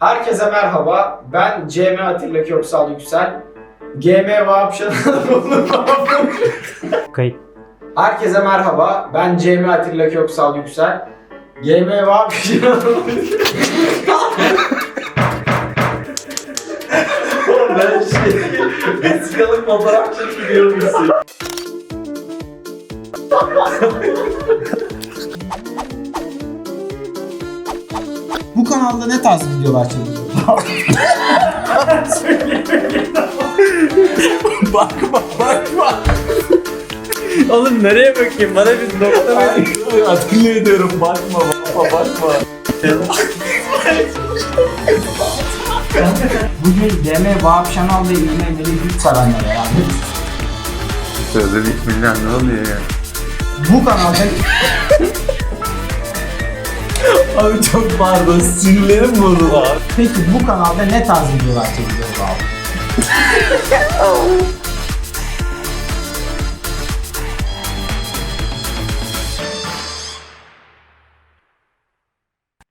Herkese merhaba. Ben CM Atilla Köksal Yüksel. GM Vahap Şanlıoğlu Kayıt. Herkese merhaba. Ben CM Atilla Köksal Yüksel. GM Vahap Şanlıoğlu Oğlum ben şey, vesikalık fotoğraf çekiliyorum Bu kanalda ne tarz videolar çekiyoruz? bakma bakma. Oğlum nereye bakayım? Bana bir nokta ver. Atilla ediyorum bakma bakma bakma. Bugün GM Vahap Şanal ve İlme Melih Gülsaran'la beraberiz. Sözde bismillah ne oluyor ya? Bu kanalda Abi çok pardon sinirlerim bozuldu peki bu kanalda ne tarz videolar çekiyoruz abi?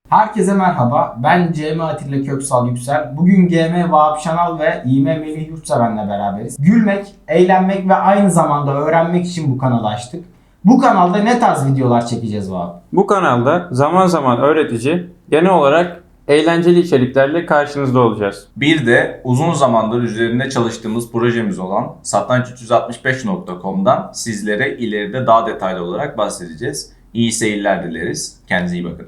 Herkese merhaba. Ben CM Atilla Köksal Yüksel. Bugün GM Vahap Şanal ve İM Melih Yurtseven'le beraberiz. Gülmek, eğlenmek ve aynı zamanda öğrenmek için bu kanalı açtık. Bu kanalda ne tarz videolar çekeceğiz Vahap? Bu kanalda zaman zaman öğretici, genel olarak eğlenceli içeriklerle karşınızda olacağız. Bir de uzun zamandır üzerinde çalıştığımız projemiz olan satranç365.com'dan sizlere ileride daha detaylı olarak bahsedeceğiz. İyi seyirler dileriz. Kendinize iyi bakın.